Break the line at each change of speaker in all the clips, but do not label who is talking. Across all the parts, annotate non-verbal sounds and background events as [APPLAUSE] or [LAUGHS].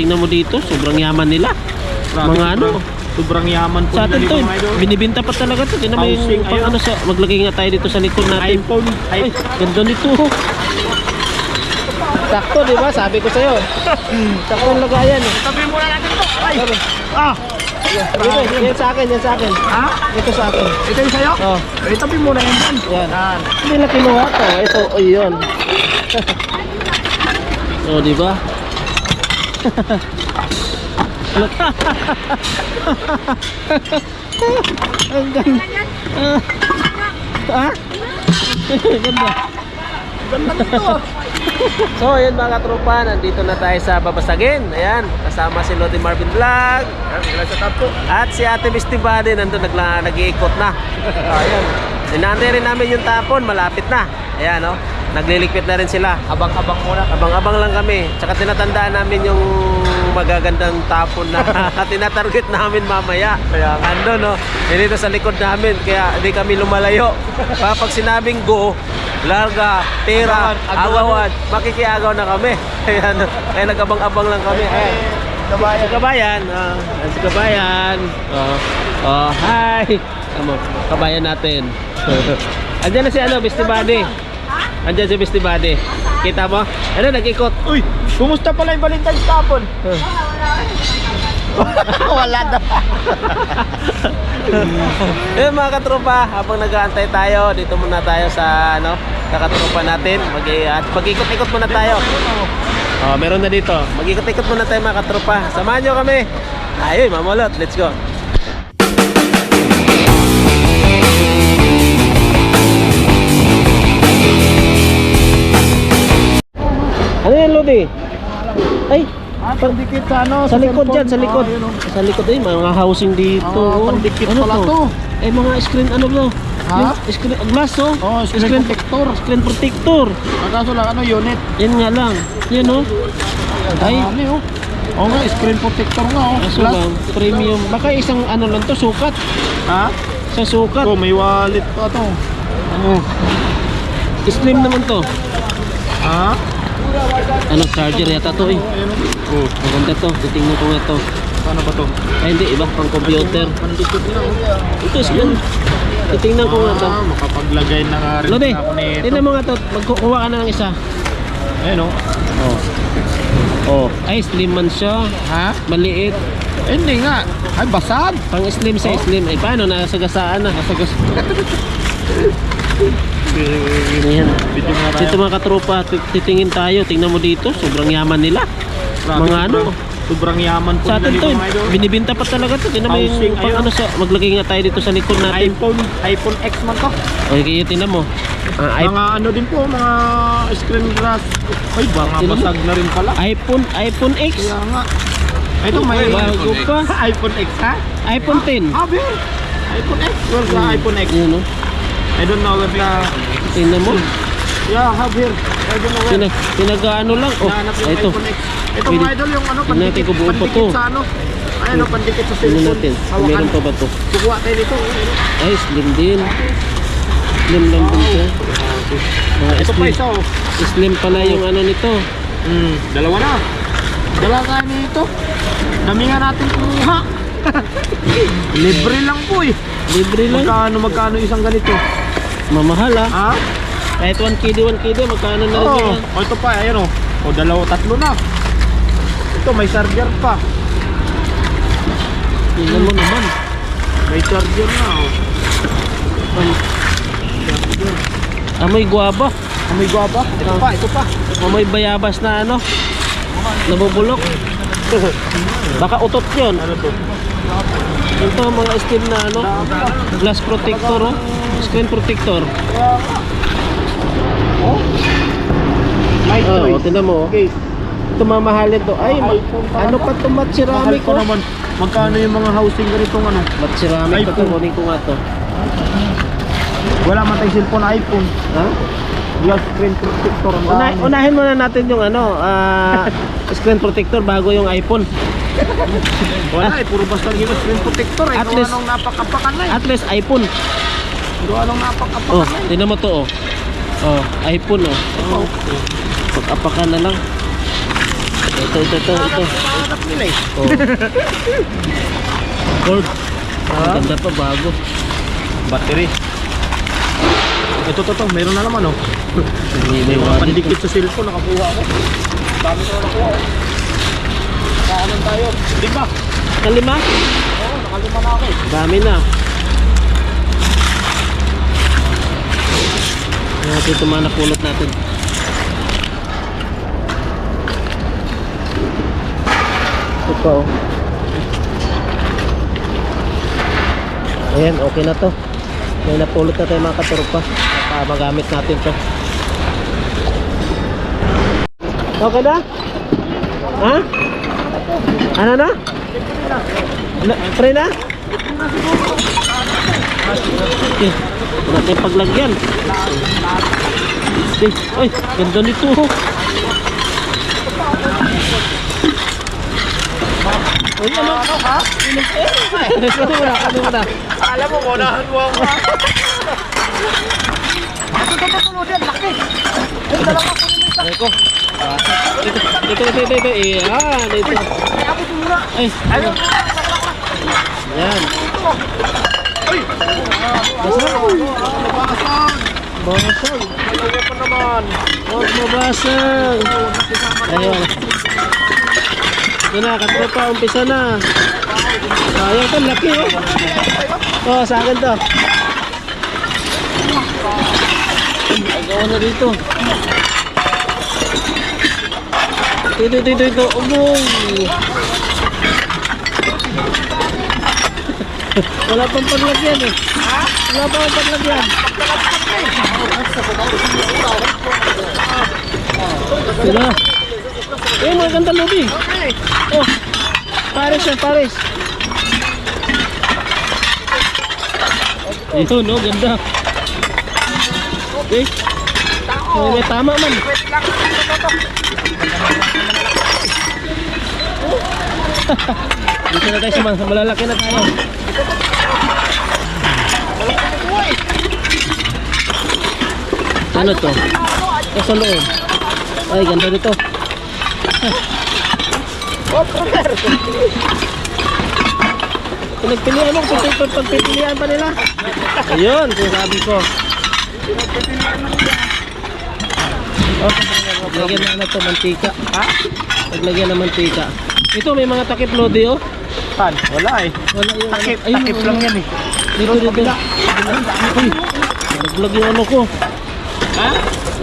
tingnan mo dito, sobrang yaman nila.
Grabe,
mga ano,
sobrang- yaman po
sa atin to, binibinta pa talaga to. Tingnan mo yung
Housing,
pang
ayun.
ano sa, maglagay nga tayo dito sa likod natin.
iPhone.
Ay,
iPhone.
ganda nito. Sakto, di ba? Sabi ko sa'yo. Sakto ang lagayan. Eh.
Tabi muna natin to. Ay. Ah.
Ito, yan sa akin, yan sa akin.
Ha?
Ito sa akin.
Ito yung sa'yo?
Oh,
Eh, tabi muna yan dyan.
yan.
Yan.
Hindi na kinuha to. Ito, oh, yun. oh, di ba? Ang ganda. Ah? ganda.
Ganda nito.
So, ayun mga tropa, nandito na tayo sa Babasagin. Ayan, kasama si Lodi Marvin Vlog. At si Ate Misty Body nandun nagla, nag-iikot na. [LAUGHS] Ayan. Inantay rin namin yung tapon, malapit na. Ayan, no? Nagliligpit na rin sila.
Abang-abang muna.
Abang-abang lang kami. Tsaka tinatandaan namin yung magagandang tapon na [LAUGHS] tinatarget namin mamaya. Kaya ando, no? Eh, Dito sa likod namin, kaya hindi kami lumalayo. [LAUGHS] Kapag sinabing go, larga, tira,
Agawan,
makikiagaw na kami. [LAUGHS] Kaya, no? kaya nag-abang-abang lang kami. Ayan. Kabayan, ah, ayan si kabayan. Oh, oh, hi. Amo, kabayan natin. Andiyan na si ano, Misty Buddy. Andiyan si Misty Buddy. Kita mo? Ano, nag-ikot.
Uy, kumusta pala yung Valentine's tapon? [LAUGHS] Wala daw. [LAUGHS]
Eh mga katropa, habang nag-aantay tayo, dito muna tayo sa ano, kakatropa natin. Mag at mag-ikot-ikot muna tayo. Oh, meron na dito. Mag-ikot-ikot muna tayo mga katropa. Samahan nyo kami. Ayun, mamulot. Let's go. Ano yan, Lodi? Ay,
Ah, pandikit sa ano?
sa likod dyan, sa likod.
Ah, oh.
Sa likod eh, mga housing dito.
Ah,
oh.
pandikit
ano
pala to.
Eh, mga screen, ano ba?
Ha?
Yung Screen, glass oh.
Oh, screen protector.
Screen protector.
Ang kaso lang, ano, unit.
Yan nga lang. Yan oh. Ay,
Dami, oh. Oo nga, screen protector nga, oh.
kaso lang, premium. Baka isang ano lang to, sukat.
Ha?
Sa sukat.
Oh, may wallet pa to.
Oh. Slim naman to.
Ha?
Ano, charger yata to eh.
Oh.
Oh, maganda to. Titingnan ko nga to.
Paano ba to?
Ay, hindi. Iba pang computer.
Oh.
Ito, screen. Titingnan ko nga to.
Ah, makapaglagay na nga rin ako nito.
tingnan mo nga to. Magkukuha ka na ng isa.
Ayun, oh.
Oh. Oh. Ay, slim man siya.
Ha?
Maliit.
Eh, hindi nga. Ay, basag.
Pang slim sa slim. Ay, paano? Nasagasaan na. Nasagas. [LAUGHS] Ayan.
Nga
Dito mga katropa, tit- titingin tayo. Tingnan mo dito. Sobrang yaman nila.
Grabe,
mga ano.
sobrang- yaman po
Sa atin to, binibinta pa talaga to. Tingnan mo yung pang ano sa, maglagay nga tayo dito sa likod natin.
iPhone, iPhone X man to.
Okay, kaya tingnan mo. Ah, i-
Mga ano din po, mga screen glass. Ay,
Sino mo?
basag na rin pala.
iPhone, iPhone X.
Kaya nga. Ito may
Bago [LAUGHS] pa.
iPhone X ha?
iPhone 10.
Ah, beer. iPhone X. Where's the iPhone X?
Yun, no?
I don't know where the...
Tingnan mo.
Yeah, have here. I don't know where.
Pinag, pinag-ano lang. Oh,
yung
ito.
Ito mga idol, yung ano,
natin
pandikit,
pa
pandikit
to.
sa ano. Ayun, oh, pandikit sa cellphone.
natin. Kung
Hawakan.
meron pa ba to?
Kukuha tayo dito.
Ay, slim din. Slim lang din siya. Mga
Ito pa isa oh.
Slim pala yung ano nito.
Hmm, dalawa na. Dalawa tayo nito. Dami nga natin kumuha. [LAUGHS] Libre lang po eh.
Libre lang.
Magkano, magkano isang ganito?
Mamahal ah.
Ha?
Kahit 1 KD, 1 KD, magkano na rin yan?
Oh, ito pa, ayan oh. O, dalawa, tatlo na. Ito, may charger pa.
Tingnan mo naman.
May charger na oh.
Amoy guwaba.
Amoy guaba. Ito pa, ito pa.
Amoy bayabas na ano. Nabubulok. [LAUGHS] Baka utot yun.
Ano to?
Ito mga slim na ano. Glass protector oh. Screen protector.
Oh. Light
Oh,
choice.
tingnan mo. oh.
Okay.
Ito mamahalin to. Ay, ano pa ito? Mat
Mahal
ceramic oh.
naman. Magkano yung mga housing ganitong ano?
Mat ceramic pa to.
iPhone.
Kunin ko nga to.
Wala man tayong cellphone iPhone.
Ha?
Glass screen protector.
Una, unahin muna natin yung ano, ah, [LAUGHS] screen protector bago yung iPhone.
Wala eh, puro basta yung screen protector eh.
At
Kung
least-
napakapakan na eh.
At least iPhone.
Kung anong napakapakan
Oh,
na eh.
tingnan mo to oh. Oh, iPhone oh.
Oh.
Pag-apakan na lang. Ito, ito, ito, ito.
Nila eh.
Oh. Gold. Ang ganda pa, bago.
Battery. Ito, to, to. Meron na naman, oh.
May, may
May mga
warranty.
pandikit sa cellphone, nakakuha ako. Dami ko na nakuha, oh. Kaanan tayo. Lima.
Kalima?
Oo, nakalima na ako.
Dami na. Natin ito mga napulot natin. Ito pa oh. Ayan, okay na to. May napulot na tayo mga katurupa. Baka magamit natin to. Okay na? Ha? Ano na? na pre na? Eh, wala tayong paglagyan. Eh, ay, ganda nito. Uy, ano? ha? Ano muna, ano muna?
Alam mo, kunahan mo ako.
Aray ko. Ah, Dito, dito, dito, dito. Iyan, dito. Ay, ano? Yan. Basag. Basag.
Ano pa naman?
Huwag mabasag. Ayun. Ito na, katropa, umpisa na. Sayang to, laki oh. Oh, sa akin to. Agawa na dito. Dito, dito, dito. Umoy. Wala pang paglagyan eh. Wala pang paglagyan. Sila. Eh, mga ganda lobby. Oh, Paris yan, Paris. Ito, no, ganda. Okay. May tama man. Dito na tayo sa mga malalaki na tayo. Ano to? Ito sa loob. Ay, ganda nito.
Brother.
Pinagpilian mo, pag- pag- pagpipilian pa nila. Ayun, sinasabi ko. Oh, paglagyan na ano to, mantika.
Ha?
Paglagyan ng mantika. Ito, may mga takip lodi, oh.
Saan? Wala eh.
Wala yung
Takip.
Ayun,
takip lang yan eh.
Dito, dito. Uy, nalaglag yung ano ko.
Ha?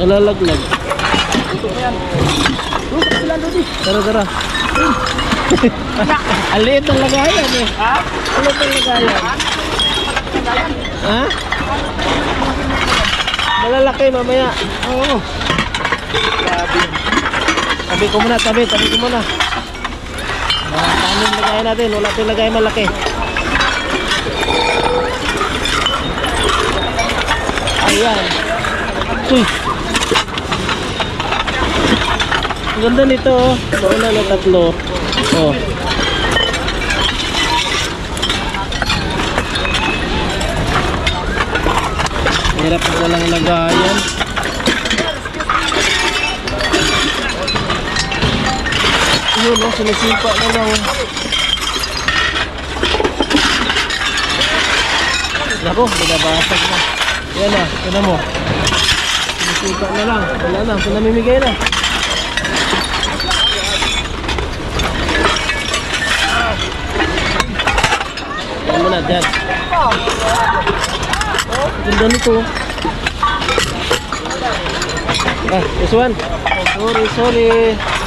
Nalalaglag.
Ito yan. Sa sila, Lodi.
Tara, tara. [LAUGHS] Ang liit ng lagayan eh.
Ha?
Ang liit ng lagayan. Ha? Malalaki mamaya. Oo.
Grabe.
Tabi ko muna, tabi, tabi ko muna. Paano yung lagayan natin? Wala tayong lagayan malaki. Ayan. Uy. Ang ganda nito oh. Mauna na tatlo. Oh. Hirap na walang lagayan. Yun oh, sinisipa na lang. Nako, binabasag na. Yan na, tignan mo. Sinisipa na lang. Wala na, pinamimigay na. Yan mo na, dyan. Ganda nito. Ah, this one. Sorry, sorry.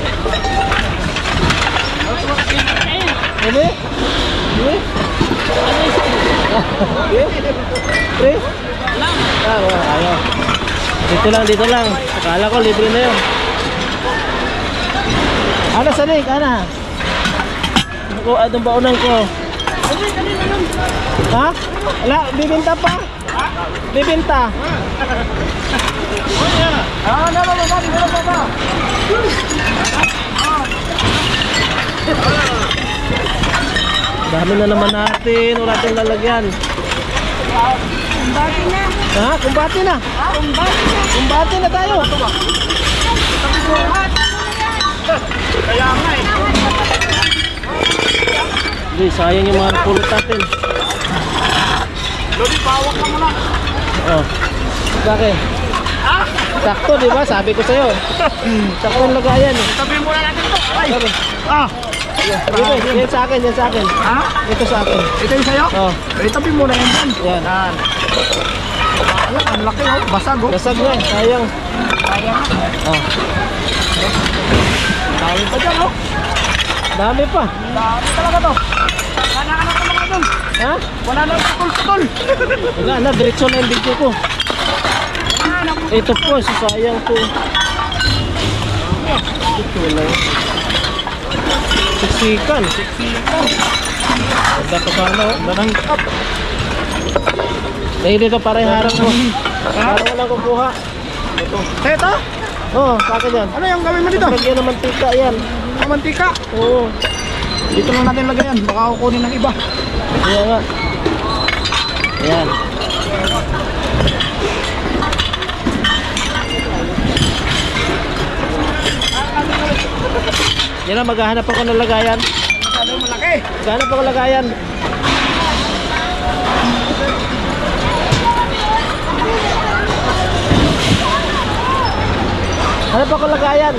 Dito. Ano? Ano? Pre? Ah, wala, ayaw. Dito lang, dito lang. Akala ko libre na yun. Ano, Sanik? Ano? Ako, anong baunan ko? Ha? Wala, bibinta pa. Bibinta.
Ah, ano ba ba? Ano ba ba?
Dami na naman natin. Wala tayong lalagyan.
Kumbati na.
Ha? Kumbati na.
Kumbati na.
Kumbati na tayo.
Kaya nga eh.
Hindi, sayang yung mga pulot natin.
Lodi, pawak ka muna.
Oh. Bakit?
Ah,
Sakto, di ba? Sabi ko sa'yo. [LAUGHS] Sakto ang lagayan eh.
tabi muna natin to. Ay. Ah,
Dito, yan sa akin, yan sa akin.
ha?
Ito sa akin.
Ito yung sayo?
Oh,
Eh, tabi muna yan dyan.
yan.
Yan. Alam, ang laki oh. Basag oh.
Basag na, sayang.
Sayang.
Oh,
Dami pa dyan oh.
dami pa.
Dami talaga to. Wala na ka na talaga dun.
Ha?
Wala na putol-putol.
Wala na, diretso na yung video ko.
Na.
Ito po, sayang po. Ito yun. Siksikan.
Siksikan.
Ganda pa sana oh.
Nanangkap.
Eh, dito para yung harap mo. Para walang kukuha. Ito.
Teta,
Oo, oh, sa akin yan.
ano yung gawin mo dito?
Lagyan ng mantika yan.
Ang mantika.
Oo.
Dito lang natin lagay yan. Baka kukunin ng iba.
Kaya nga. Ayan. Yan na, maghahanap ako ng lagayan.
Masyado malaki.
Maghahanap ako ng lagayan. Hanap ako ng lagayan.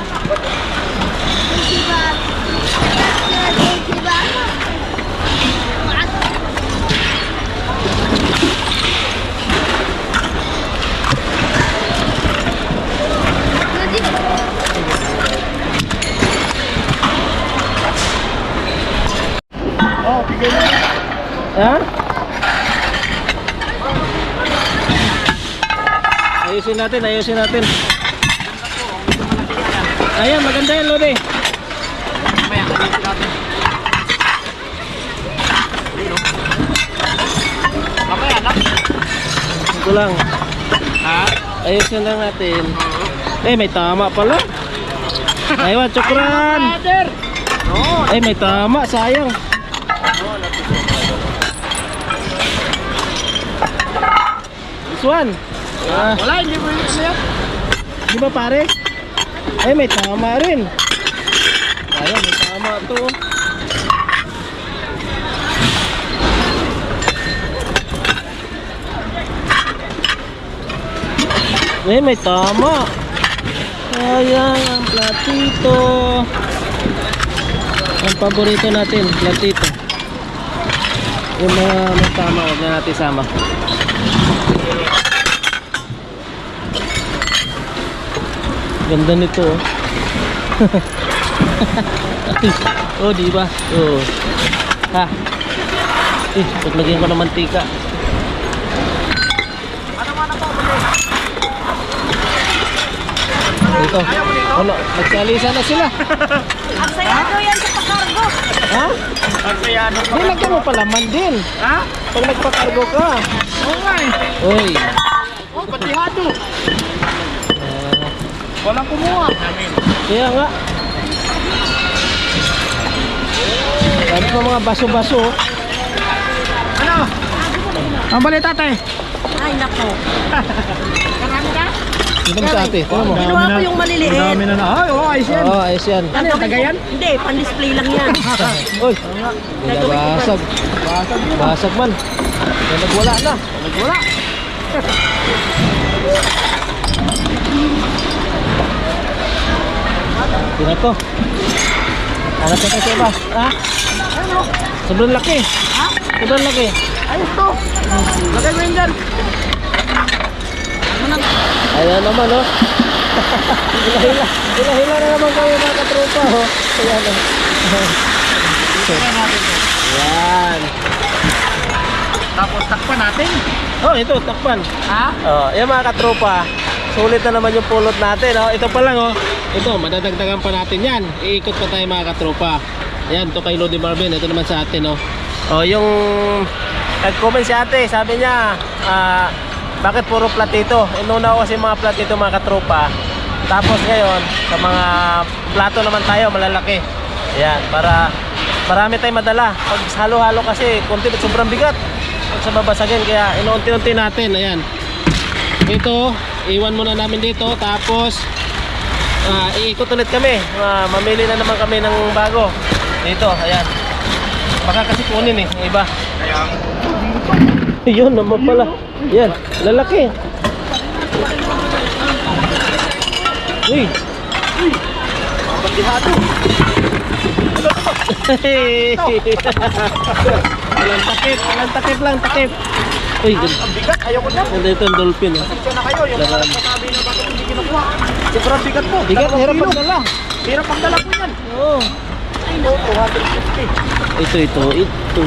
Ha? Ayusin natin, ayusin natin. Ayan, maganda yan, Lodi. Ito lang. Ayusin lang natin. Eh, may tama pala. Aywa, chukran.
Brother! No.
Eh, may tama, sayang. One. Ah,
Wala, hindi mo yun ano yan.
di ba pare? Eh, may tama rin. Ayun, may tama to. Eh, may tama. Ayan, ang platito. Ang paborito natin, platito. Yung mga may tama, huwag na natin sama. Ganda nito. oh. [LAUGHS] oh, di ba? Oh. Ha. Eh, paglagyan ko ng mantika.
Ano man ako, bali.
Dito. Ano, nagsalisa na sila.
Ang saya daw yan sa pakargo.
Ha?
Ang kaya ano pa.
Di, lagyan mo pala man din.
Ha?
Pag nagpakargo ka.
Eh.
Uy.
Oh, batihado.
Ah,
Walang kumuha.
Kaya nga. Dami pa mga baso-baso. oh.
Ano? Ang balita tay.
Ay, nako. Karami ka?
Ito mo sa ate. Ito mo.
Kinuha ko yung maliliit.
Dami na na. Ay, oo, ayos yan.
Oo, ayos yan.
Ano yan, tagayan?
Hindi, pan-display lang yan. [LAUGHS]
Uy. Basag.
Basag yun.
Basag man. Kaya nagwala na.
Nagwala.
Na to. Hanap na tayo sa iba. Ha?
Ano?
Sobrang laki.
Ha?
Sobrang laki.
Ayos to. Lagay mo yun dyan.
Ayan naman, oh. Hila-hila. Hila-hila na naman kayo mga katropa, oh. Ayan, oh.
Tingnan.
Ayan.
Tapos takpan natin.
Oh, ito, takpan.
Ha?
Oh, yan mga katropa. Sulit na naman yung pulot natin. Oh. Ito pa lang, oh. Ito, madadagdagan pa natin yan. Iikot pa tayo mga katropa. Ayan, to kay Lodi Marvin. Ito naman sa atin, oh. Oh, yung nag-comment si ate, sabi niya, ah, bakit puro platito? Inuna ko kasi mga platito mga katropa. Tapos ngayon, sa mga plato naman tayo, malalaki. Ayan, para marami tayong madala. Pag halo-halo kasi, konti sobrang bigat. Sa babasagin, kaya inuunti-unti natin. Ayan. Ito, iwan muna namin dito. Tapos, ah, iikot ulit kami. Ah, mamili na naman kami ng bago. Dito, ayan. Baka kasi kunin eh, yung iba. Yun naman pala. Yan, lalaki. Uy. Hey. [LAUGHS] Walang takip, walang takip lang, takip. Uy, ganda.
Ang bigat, ayoko na.
Ganda ito ang dolphin. Oh.
Pasensya na kayo, yung mga nagsasabi na bakit hindi kinukuha. Sobrang bigat po.
Bigat,
Dalawang
hirap
kilo.
magdala.
Hirap pagdala po yan.
Oo.
Oh, 250.
Ito, ito, ito.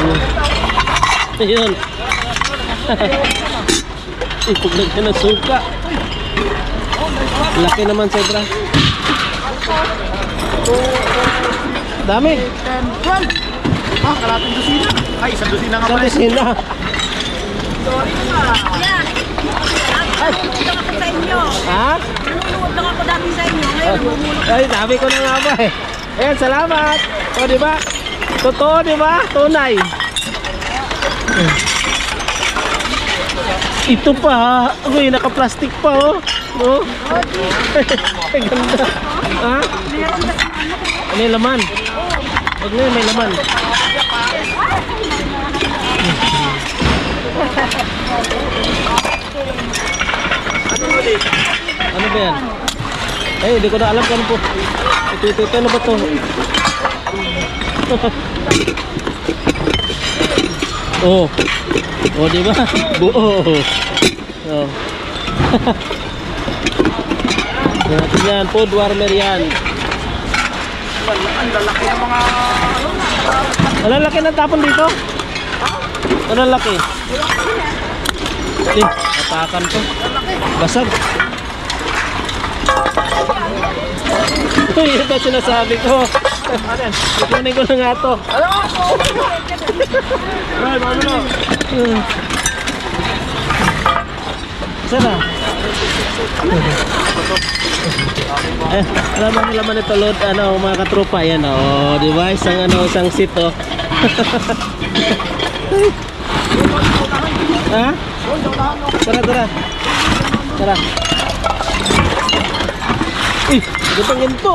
Ayun. [LAUGHS] Ipaglag ka ng suka. Laki naman sobra. Dami.
10, 12. Ah, kalating dosina. Ay, isang dosina nga
Isang
pala.
dosina.
Kuya, nanonood lang ako sa inyo.
Ha?
Nanonood lang ako dati sa inyo. Ngayon, namumulot.
Ay, sabi ko na nga ba eh. Ayan, salamat. O, di ba? Totoo, di ba? Tunay. Ito pa, uy, naka-plastic pa, oh. No? [LAUGHS] Ang Ganda. Ha? Ano yung laman? Huwag na may laman. Ano ba yan? Ay, hindi ko na alam kung ano po. Ito, ito, ito, ano ba to? [LAUGHS] oh. Oh, di ba? [LAUGHS] Buo. Oh. [LAUGHS] Yan natin yan. Food warmer yan.
Ang lalaki ng mga...
Ang lalaki ng tapon dito? Ang lalaki. Eh, atakan to. Basag. Ito ba sinasabi ko? Kukunin ko na nga to.
Ay, ano na?
Hmm. Sana. Eh, alam mo nila man ito load ano mga katropa yan oh, di ba? Isang ano, isang seat oh. [LAUGHS] ha? Tara, tara. Tara. Eh, gantong ginto.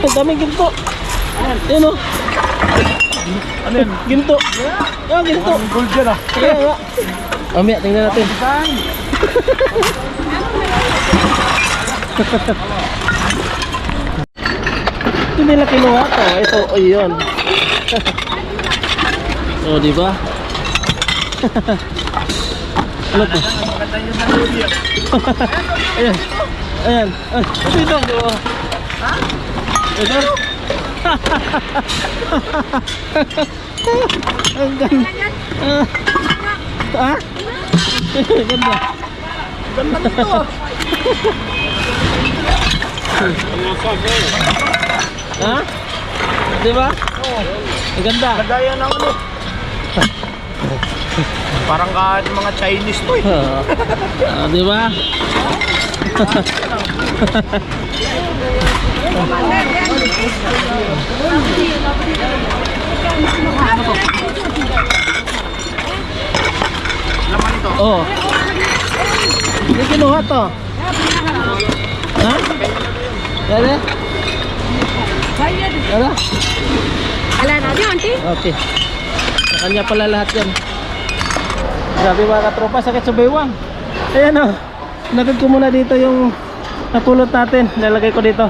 Ang daming ginto. Yan oh.
Ano yan?
Ginto. Ah, ginto.
Gold dyan ah.
Kaya nga. Mamaya, tingnan natin. Ito nila kinuha to. Ito, o yun. [LAUGHS] o, di ba? Ano to? Ayan. Ayan. Ay, ito ito. Oh. Ito. Ang ganda. Ah? Ganda.
Ganda nito.
Ha? Di ba? Ang ganda.
Lagaya ng ano. Parang kahit mga Chinese to eh. [LAUGHS]
Ah, di ba?
Laman ito.
Oh. Hindi kinuha to. Ha? Dali? Dala?
Ala na, di, auntie?
Okay. Kanya pala lahat yan. Grabe mga katropa, sakit sa baywang. Ayan o. Nagad ko muna dito yung napulot natin. Nalagay ko dito.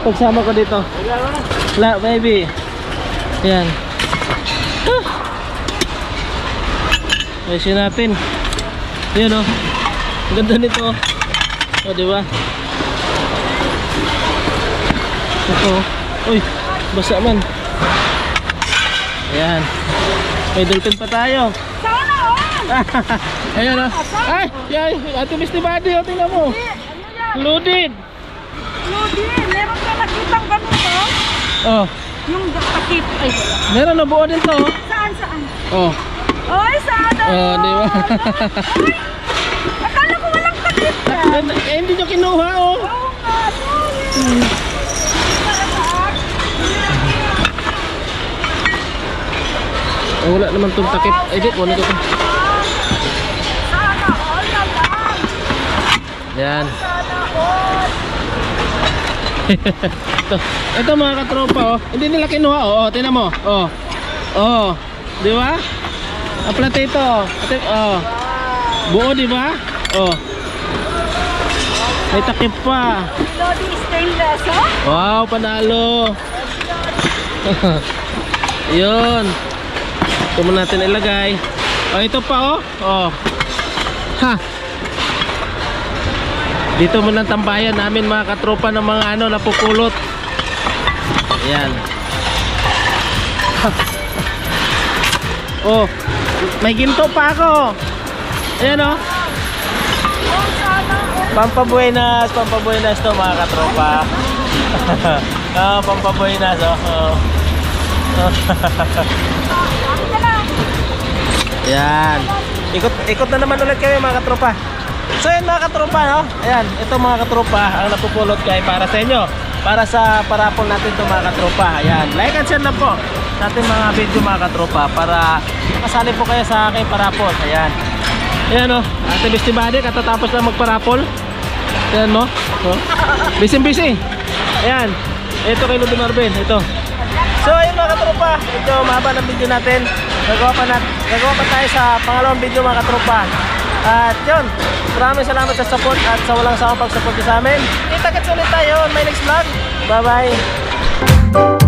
Pagsama ko dito. La, baby. Ayan. Ah. Ayusin natin. Ayan o. Ganda nito. O, di ba? Ito. Uy, basa man. Ayan. Dolphin pa tayo.
Sana, oh! [LAUGHS]
Ayan o. Ay, yay. Ate Miss Body, o, tingnan mo.
Ano?
Loaded.
Lodi, meron ka nakitang ganito?
Oh,
Yung takip, ay wala.
meron na buo din to. oh.
Saan, saan?
Oh.
Oy, sa
Oh, di ba?
Akala ko walang takip
eh, hindi nyo kinuha, oh.
Oo nga, sorry.
Oh, wala naman itong takip. Di, kunin ko to.
Sana all na lang.
Yan. [LAUGHS] Ito, ito mga katropa, oh. Hindi nila kinuha, oh. oh tingnan mo. Oh. Oh. Di ba? Ang platito, oh. Oh. Buo, di ba? Oh. May takip pa.
Lodi stainless, oh.
Wow, panalo. [LAUGHS] Yun. Ito mo natin ilagay. Oh, ito pa, oh. Oh. Ha. Dito mo ng tambayan namin mga katropa ng mga ano napupulot. Ayan. oh, may ginto pa ako. Ayan oh.
Oh.
Pampabuenas, pampabuenas to mga katropa. Ah, [LAUGHS] pampabuenas oh. oh. [LAUGHS]
Akin na lang.
Yan. Ikot, ikot na naman ulit kami mga katropa. So yan mga katropa, no? Ayan, ito mga katropa, ang napupulot kay para sa inyo. Para sa parapol natin ito mga katropa. Ayan, like and share lang po sa ating mga video mga katropa para kasali po kayo sa aking parapol. Ayan. Ayan o, ate Bestie Buddy, katatapos lang magparapol. Ayan mo. Oh. Busy busy. Ayan. Ito kay Ludo Marvin, ito. So ayun mga katropa, ito mahaba ng video natin. Gagawa pa, nat gagawa pa tayo sa pangalawang video mga katropa. At yun, maraming salamat sa support at sa walang sawang pag-support sa amin. Kita-kits ulit tayo on my next vlog. Bye-bye!